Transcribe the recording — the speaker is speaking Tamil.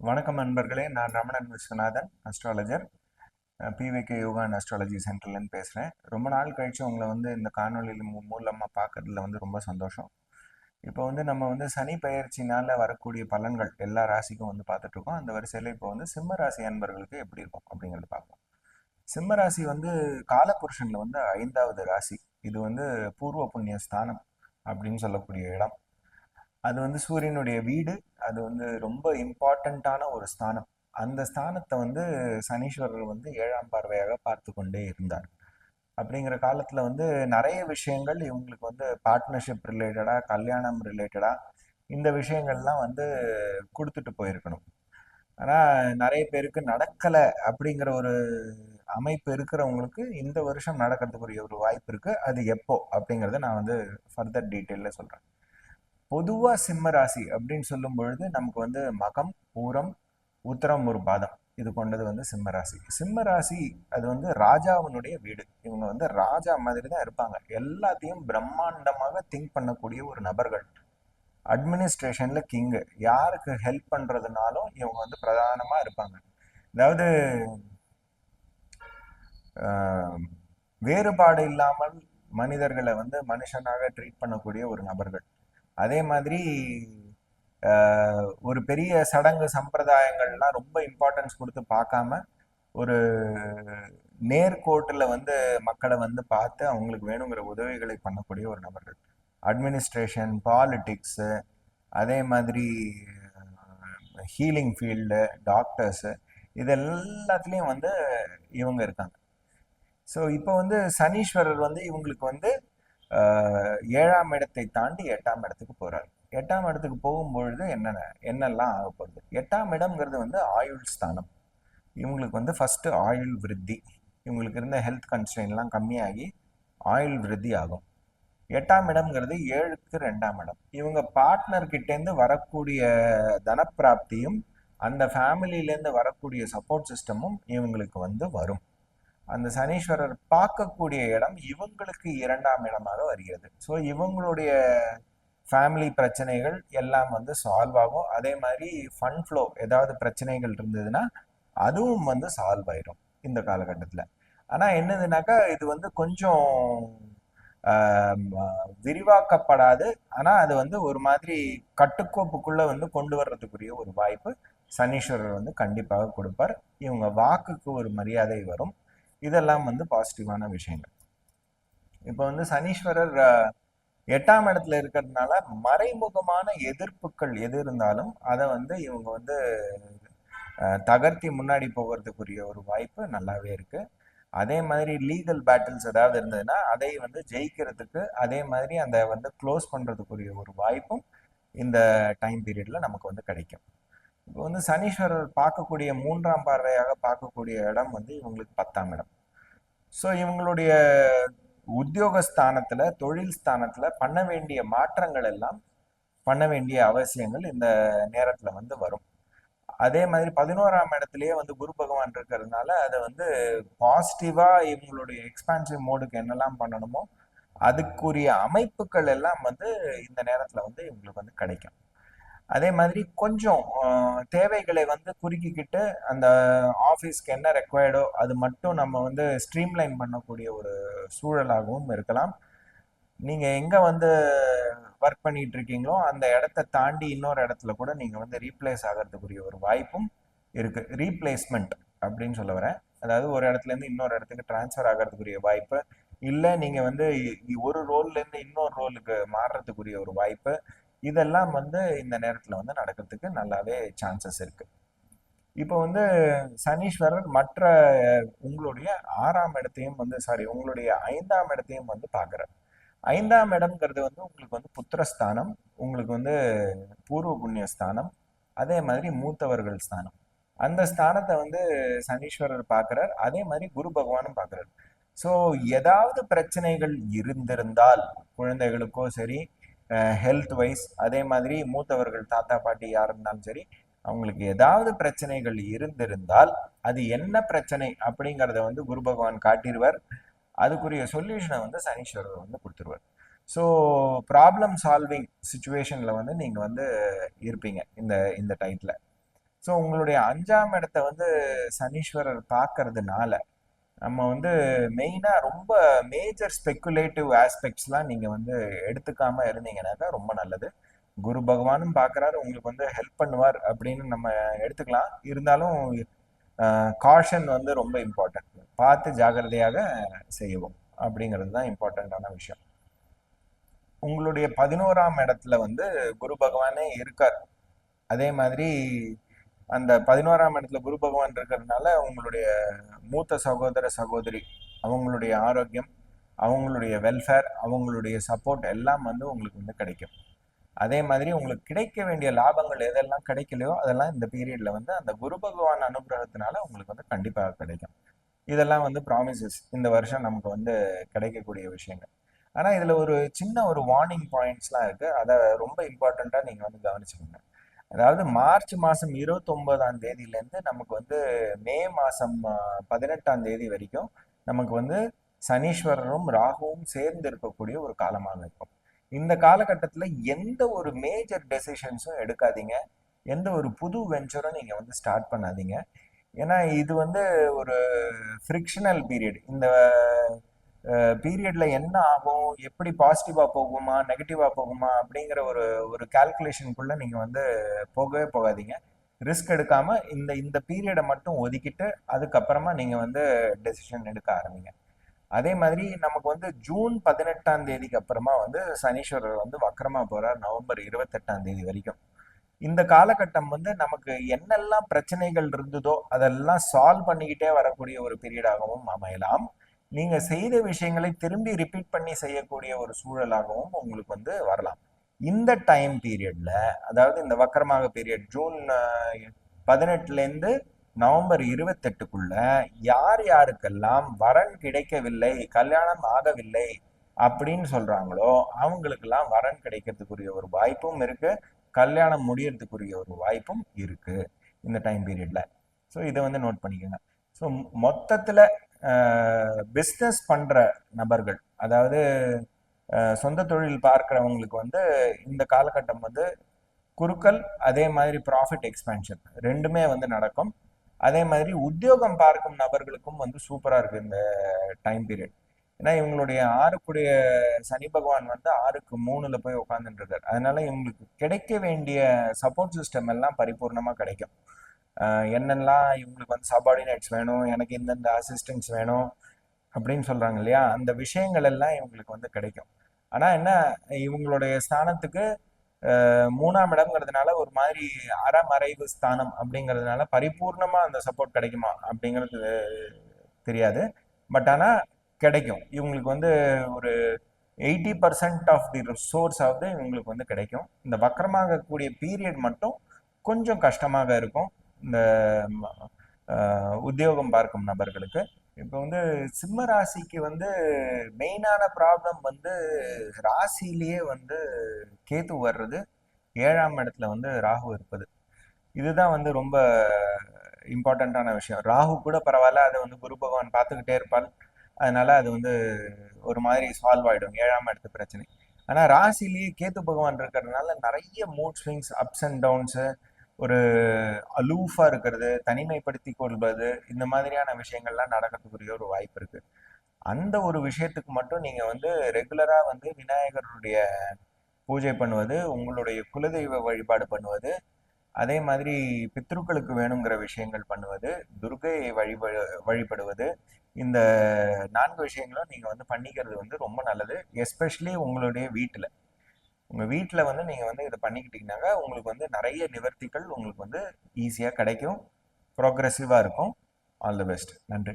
வணக்கம் நண்பர்களே. நான் Ramanan Viswanathan astrologer PVK yoga and astrology சென்டர்லேருந்து பேசுகிறேன் ரொம்ப நாள் கழித்து உங்களை வந்து இந்த காணொலியில் மூலமாக பார்க்கறதுல வந்து ரொம்ப சந்தோஷம். இப்போ வந்து நம்ம வந்து சனி பயிற்சினால் வரக்கூடிய பலன்கள் எல்லா ராசிக்கும் வந்து பார்த்துட்ருக்கோம் அந்த வரிசையில் இப்போ வந்து சிம்ம ராசி அன்பர்களுக்கு எப்படி இருக்கும் அப்படிங்கிறது பார்ப்போம் சிம்ம ராசி வந்து காலபுருஷனில் வந்து ஐந்தாவது ராசி. இது வந்து பூர்வ புண்ணிய ஸ்தானம் அப்படின்னு சொல்லக்கூடிய இடம். அது வந்து சூரியனுடைய வீடு அது வந்து ரொம்ப இம்பார்ட்டண்ட்டான ஒரு ஸ்தானம். அந்த ஸ்தானத்தை வந்து சனீஸ்வரர் வந்து ஏழாம் பார்வையாக பார்த்து கொண்டே இருந்தார். அப்படிங்கிற காலத்தில் வந்து நிறைய விஷயங்கள் இவங்களுக்கு வந்து பார்ட்னர்ஷிப் ரிலேட்டடாக கல்யாணம் ரிலேட்டடாக இந்த விஷயங்கள்லாம் வந்து கொடுத்துட்டு போயிருக்கணும். ஆனால் நிறைய பேருக்கு நடக்கலை அப்படிங்கிற ஒரு அமைப்பு இருக்கிறவங்களுக்கு இந்த வருஷம் நடக்கிறதுக்குரிய ஒரு வாய்ப்பு இருக்குது அது எப்போ அப்படிங்கிறத நான் வந்து ஃபர்தர் டீட்டெயிலில் சொல்கிறேன் பொதுவாக சிம்ம ராசி அப்படின்னு சொல்லும் பொழுது நமக்கு வந்து மகம் பூரம் உத்தரம் ஒரு பாதம். இது கொண்டது வந்து சிம்ம ராசி. சிம்ம ராசி அது வந்து ராஜாவினுடைய வீடு. இவங்க வந்து ராஜா மாதிரி தான் இருப்பாங்க. எல்லாத்தையும் பிரம்மாண்டமாக திங்க் பண்ணக்கூடிய ஒரு நபர்கள். அட்மினிஸ்ட்ரேஷன்ல கிங்கு யாருக்கு ஹெல்ப் பண்றதுனாலும் இவங்க வந்து பிரதானமா இருப்பாங்க. அதாவது வேறுபாடு இல்லாமல் மனிதர்களை வந்து மனுஷனாக ட்ரீட் பண்ணக்கூடிய ஒரு நபர்கள். அதே மாதிரி ஒரு பெரிய சடங்கு சம்பிரதாயங்கள்லாம் ரொம்ப இம்பார்ட்டன்ஸ் கொடுத்து பார்க்காம ஒரு நேர்கோட்டில் வந்து மக்களை வந்து பார்த்து அவங்களுக்கு வேணுங்கிற உதவிகளை பண்ணக்கூடிய ஒரு நபர்கள். அட்மினிஸ்ட்ரேஷன் பாலிட்டிக்ஸு அதே மாதிரி ஹீலிங் ஃபீல்டு டாக்டர்ஸு இது எல்லாத்துலேயும் வந்து இவங்க இருக்காங்க. ஸோ இப்போ வந்து சனீஸ்வரர் வந்து இவங்களுக்கு வந்து ஏழாம் இடத்தை தாண்டி எட்டாம் இடத்துக்கு போறாரு. எட்டாம் இடத்துக்கு போகும்பொழுது என்னென்ன என்னெல்லாம் ஆக போகுது? எட்டாம் இடம்ங்கிறது வந்து ஆயுள் ஸ்தானம். இவங்களுக்கு வந்து ஃபஸ்ட்டு ஆயுள் விருத்தி. இவங்களுக்கு இருந்த ஹெல்த் கன்ஸ்ட்ரெயின்லாம் கம்மியாகி ஆயுள் விருத்தி ஆகும். எட்டாம் இடம்ங்கிறது ஏழுக்கு ரெண்டாம் இடம். இவங்க பார்ட்னர்கிட்டேருந்து வரக்கூடிய தனப்பிராப்தியும் அந்த ஃபேமிலியிலேருந்து வரக்கூடிய சப்போர்ட் சிஸ்டமும் இவங்களுக்கு வந்து வரும். அந்த சனீஸ்வரர் பார்க்கக்கூடிய இடம் இவங்களுக்கு இரண்டாம் இடமாக வருகிறது. ஸோ இவங்களுடைய ஃபேமிலி பிரச்சனைகள் எல்லாம் வந்து சால்வ் ஆகும். அதே மாதிரி ஃபன் ஃப்ளோ ஏதாவது பிரச்சனைகள் இருந்ததுன்னா அதுவும் வந்து சால்வ் ஆயிடும் இந்த காலகட்டத்தில். ஆனால் என்னதுனாக்கா இது வந்து கொஞ்சம் விரிவாக்கப்படாது. ஆனால் அது வந்து ஒரு மாதிரி கட்டுக்கோப்புக்குள்ளே வந்து கொண்டு வர்றதுக்குரிய ஒரு வாய்ப்பு சனீஸ்வரர் வந்து கண்டிப்பாக கொடுப்பார். இவங்க வாக்குக்கு ஒரு மரியாதை வரும். இதெல்லாம் வந்து பாசிட்டிவான விஷயங்கள். இப்போ வந்து சனீஸ்வரர் எட்டாம் இடத்துல இருக்கிறதுனால மறைமுகமான எதிர்ப்புகள் எது இருந்தாலும் அதை வந்து இவங்க வந்து தகர்த்தி முன்னாடி போகிறதுக்குரிய ஒரு வாய்ப்பு நல்லாவே இருக்கு. அதே மாதிரி லீகல் பேட்டில்ஸ் ஏதாவது இருந்ததுன்னா அதை வந்து ஜெயிக்கிறதுக்கு அதே மாதிரி அந்த வந்து க்ளோஸ் பண்ணுறதுக்குரிய ஒரு வாய்ப்பும் இந்த டைம் பீரியடில் நமக்கு வந்து கிடைக்கும். இப்போ வந்து சனீஸ்வரர் பார்க்கக்கூடிய மூன்றாம் பார்வையாக பார்க்கக்கூடிய இடம் வந்து இவங்களுக்கு பத்தாம் இடம். ஸோ இவங்களுடைய உத்தியோக ஸ்தானத்துல தொழில் ஸ்தானத்துல பண்ண வேண்டிய மாற்றங்கள் எல்லாம் பண்ண வேண்டிய அவசியங்கள் இந்த நேரத்துல வந்து வரும். அதே மாதிரி பதினோராம் இடத்துலயே வந்து குரு பகவான் இருக்கிறதுனால அதை வந்து பாசிட்டிவா இவங்களுடைய எக்ஸ்பான்சிவ் மோடுக்கு என்னெல்லாம் பண்ணணுமோ அதுக்குரிய அமைப்புகள் எல்லாம் வந்து இந்த நேரத்துல வந்து இவங்களுக்கு வந்து கிடைக்கும். அதே மாதிரி கொஞ்சம் தேவைகளை வந்து குறுக்கிக்கிட்டு அந்த ஆஃபீஸ்க்கு என்ன ரெக்வயர்டோ அது மட்டும் நம்ம வந்து ஸ்ட்ரீம்லைன் பண்ணக்கூடிய ஒரு சூழலாகவும் இருக்கலாம். நீங்கள் எங்கே வந்து ஒர்க் பண்ணிட்டு இருக்கீங்களோ அந்த இடத்த தாண்டி இன்னொரு இடத்துல கூட நீங்கள் வந்து ரீப்ளேஸ் ஆகிறதுக்குரிய ஒரு வாய்ப்பும் இருக்குது ரீப்ளேஸ்மெண்ட் அப்படின்னு சொல்ல வரேன். அதாவது ஒரு இடத்துல இருந்து இன்னொரு இடத்துக்கு டிரான்ஸ்ஃபர் ஆகிறதுக்குரிய வாய்ப்பு இல்லை நீங்கள் வந்து ஒரு ரோல்லேருந்து இன்னொரு ரோலுக்கு மாறுறதுக்குரிய ஒரு வாய்ப்பு இதெல்லாம் வந்து இந்த நேரத்தில் வந்து நடக்கிறதுக்கு நல்லாவே சான்சஸ் இருக்கு. இப்போ வந்து சனீஸ்வரர் மற்ற உங்களுடைய ஆறாம் இடத்தையும் வந்து சாரி உங்களுடைய ஐந்தாம் இடத்தையும் வந்து பார்க்குறார் ஐந்தாம் இடம்ங்கிறது வந்து உங்களுக்கு வந்து புத்திரஸ்தானம் உங்களுக்கு வந்து பூர்வ புண்ணிய ஸ்தானம் அதே மாதிரி மூத்தவர்கள் ஸ்தானம். அந்த ஸ்தானத்தை வந்து சனீஸ்வரர் பார்க்குறார் அதே மாதிரி குரு பகவானும் பார்க்குறார் ஸோ ஏதாவது பிரச்சனைகள் இருந்திருந்தால் குழந்தைகளுக்கோ சரி ஹெல்த் வைஸ் அதே மாதிரி மூத்தவர்கள் தாத்தா பாட்டி யார் இருந்தாலும் சரி அவங்களுக்கு ஏதாவது பிரச்சனைகள் இருந்திருந்தால் அது என்ன பிரச்சனை அப்படிங்கிறத வந்து குரு பகவான் காட்டிடுவார் அதுக்குரிய சொல்யூஷனை வந்து சனீஸ்வரர் வந்து கொடுத்துருவார். ஸோ ப்ராப்ளம் சால்விங் சுச்சுவேஷனில் வந்து நீங்கள் வந்து இருப்பீங்க இந்த இந்த டைத்தில் ஸோ உங்களுடைய அஞ்சாம் இடத்த வந்து சனீஸ்வரர் பார்க்கறதுனால நம்ம வந்து மெயினாக ரொம்ப மேஜர் ஸ்பெக்குலேட்டிவ் ஆஸ்பெக்ட்ஸ்லாம் நீங்கள் வந்து எடுத்துக்காம இருந்தீங்கன்னாக்கா ரொம்ப நல்லது. குரு பகவானும் பார்க்குறாரு உங்களுக்கு வந்து ஹெல்ப் பண்ணுவார் அப்படின்னு நம்ம எடுத்துக்கலாம். இருந்தாலும் காஷன் வந்து ரொம்ப இம்பார்ட்டன்ட் பார்த்து ஜாகிரதையாக செய்யவும் அப்படிங்கிறது தான் இம்பார்ட்டண்ட்டான விஷயம். உங்களுடைய பதினோராம் இடத்துல வந்து குரு பகவானே இருக்கார். அதே மாதிரி அந்த பதினோராம் இடத்துல குரு பகவான் இருக்கிறதுனால உங்களுடைய மூத்த சகோதர சகோதரி அவங்களுடைய ஆரோக்கியம் அவங்களுடைய வெல்ஃபேர் அவங்களுடைய சப்போர்ட் எல்லாம் வந்து உங்களுக்கு வந்து கிடைக்கும். அதே மாதிரி உங்களுக்கு கிடைக்க வேண்டிய லாபங்கள் எதெல்லாம் கிடைக்கலையோ அதெல்லாம் இந்த பீரியட்ல வந்து அந்த குரு பகவான் அனுகிரகத்தினால உங்களுக்கு வந்து கண்டிப்பாக கிடைக்கும். இதெல்லாம் வந்து ப்ராமிசஸ் இந்த வருஷம் நமக்கு வந்து கிடைக்கக்கூடிய விஷயங்கள். ஆனால் இதில் ஒரு சின்ன ஒரு வார்னிங் பாயிண்ட்ஸ்லாம் இருக்குது அதை ரொம்ப இம்பார்ட்டண்ட்டாக நீங்கள் வந்து கவனிச்சுக்கோங்க. அதாவது மார்ச் மாதம் இருபத்தொம்போதாம் தேதியிலேருந்து நமக்கு வந்து மே மாதம் பதினெட்டாம் தேதி வரைக்கும் நமக்கு வந்து சனீஸ்வரரும் ராகுவும் சேர்ந்து இருக்கக்கூடிய ஒரு காலமாக இருக்கும். இந்த காலகட்டத்தில் எந்த ஒரு மேஜர் டெசிஷன்ஸும் எடுக்காதீங்க. எந்த ஒரு புது வெஞ்சரும் நீங்கள் வந்து ஸ்டார்ட் பண்ணாதீங்க. ஏன்னா இது வந்து ஒரு ஃப்ரிக்ஷனல் பீரியட் இந்த பீரியட்ல என்ன ஆகும்? எப்படி பாசிட்டிவா போகுமா? நெகட்டிவா போகுமா? அப்படிங்கிற ஒரு ஒரு கால்குலேஷனுக்குள்ள நீங்க வந்து போகவே போகாதீங்க. ரிஸ்க் எடுக்காம இந்த இந்த பீரியடை மட்டும் ஒதுக்கிட்டு அதுக்கப்புறமா நீங்க வந்து டெசிஷன் எடுக்க ஆரம்பிங்க. அதே மாதிரி நமக்கு வந்து ஜூன் பதினெட்டாம் தேதிக்கு அப்புறமா வந்து சனீஸ்வரர் வந்து வக்கரமா போறார் நவம்பர் இருபத்தெட்டாம் தேதி வரைக்கும். இந்த காலகட்டம் வந்து நமக்கு என்னெல்லாம் பிரச்சனைகள் இருந்ததோ அதெல்லாம் சால்வ் பண்ணிக்கிட்டே வரக்கூடிய ஒரு பீரியடாகவும் அமையலாம். நீங்க செய்த விஷயங்களை திரும்பி ரிப்பீட் பண்ணி செய்யக்கூடிய ஒரு சூழலாகவும் உங்களுக்கு வந்து வரலாம். இந்த டைம் பீரியட்ல அதாவது இந்த வக்கரமாக பீரியட் ஜூன் பதினெட்டுலேருந்து நவம்பர் இருபத்தெட்டுக்குள்ள யார் யாருக்கெல்லாம் வரன் கிடைக்கவில்லை கல்யாணம் ஆகவில்லை அப்படின்னு சொல்றாங்களோ அவங்களுக்கெல்லாம் வரன் கிடைக்கிறதுக்குரிய ஒரு வாய்ப்பும் இருக்கு. கல்யாணம் முடியறதுக்குரிய ஒரு வாய்ப்பும் இருக்கு இந்த டைம் பீரியட்ல ஸோ இதை வந்து நோட் பண்ணிக்கோங்க. ஸோ மொத்தத்தில் பிஸ்னஸ் பண்ணுற நபர்கள். அதாவது சொந்த தொழில் பார்க்குறவங்களுக்கு வந்து இந்த காலகட்டம் வந்து குறுக்கல் அதே மாதிரி ப்ராஃபிட் எக்ஸ்பென்ஷன் ரெண்டுமே வந்து நடக்கும். அதே மாதிரி உத்தியோகம் பார்க்கும் நபர்களுக்கும் வந்து சூப்பராக இருக்குது இந்த டைம் பீரியட் ஏன்னா இவங்களுடைய ஆறுக்குடைய சனி பகவான் வந்து ஆறுக்கு மூணுல போய் உட்காந்துட்டு இருக்காரு அதனால இவங்களுக்கு கிடைக்க வேண்டிய சப்போர்ட் சிஸ்டம் எல்லாம் பரிபூர்ணமாக கிடைக்கும். என்னெல்லாம் இவங்களுக்கு வந்து சபார்டினேட்ஸ் வேணும் எனக்கு இந்தந்த அசிஸ்டன்ஸ் வேணும் அப்படின்னு சொல்கிறாங்க இல்லையா? அந்த விஷயங்கள் எல்லாம் இவங்களுக்கு வந்து கிடைக்கும். ஆனால் என்ன இவங்களுடைய ஸ்தானத்துக்கு மூணாம் இடம்ங்கிறதுனால ஒரு மாதிரி அறமறைவு ஸ்தானம் அப்படிங்கிறதுனால பரிபூர்ணமாக அந்த சப்போர்ட் கிடைக்குமா அப்படிங்கிறது தெரியாது. பட் ஆனால் கிடைக்கும். இவங்களுக்கு வந்து ஒரு eighty percent of the resource ஆகுது இவங்களுக்கு வந்து கிடைக்கும். இந்த வக்கரமாகக்கூடிய பீரியட் மட்டும் கொஞ்சம் கஷ்டமாக இருக்கும். இந்த உத்தியோகம் பார்க்கும் நபர்களுக்கு இப்போ வந்து சிம்ம ராசிக்கு வந்து மெயினான ப்ராப்ளம் வந்து ராசியிலேயே வந்து கேத்து வர்றது ஏழாம் இடத்துல வந்து ராகு இருப்பது. இதுதான் வந்து ரொம்ப இம்பார்ட்டண்ட்டான விஷயம். ராகு கூட பரவாயில்ல அதை வந்து குரு பகவான் பார்த்துக்கிட்டே இருப்பாள் அதனால அது வந்து ஒரு மாதிரி சால்வ் ஆகிடும் ஏழாம் இடத்து பிரச்சனை. ஆனால் ராசிலேயே கேத்து பகவான் இருக்கிறதுனால நிறைய mood swings ups and downs ஒரு அலூஃபா இருக்கிறது தனிமைப்படுத்தி கொள்வது இந்த மாதிரியான விஷயங்கள்லாம் நடக்கிறதுக்குரிய ஒரு வாய்ப்பு இருக்கு. அந்த ஒரு விஷயத்துக்கு மட்டும் நீங்க வந்து ரெகுலரா வந்து விநாயகருடைய பூஜை பண்ணுவது உங்களுடைய குலதெய்வ வழிபாடு பண்ணுவது அதே மாதிரி பித்ருக்களுக்கு வேணுங்கிற விஷயங்கள் பண்ணுவது துர்கையை வழிபடு வழிபடுவது இந்த நான்கு விஷயங்களும் நீங்கள் வந்து பண்ணிக்கிறது வந்து ரொம்ப நல்லது எஸ்பெஷலி உங்களுடைய வீட்டில். உங்கள் வீட்டில் வந்து நீங்கள் வந்து இதை பண்ணிக்கிட்டீங்கன்னாக்கா உங்களுக்கு வந்து நிறைய நிவர்த்திகள் உங்களுக்கு வந்து ஈஸியாக கிடைக்கும். ப்ரோக்ரஸிவாக இருக்கும். ஆல் தி பெஸ்ட் நன்றி.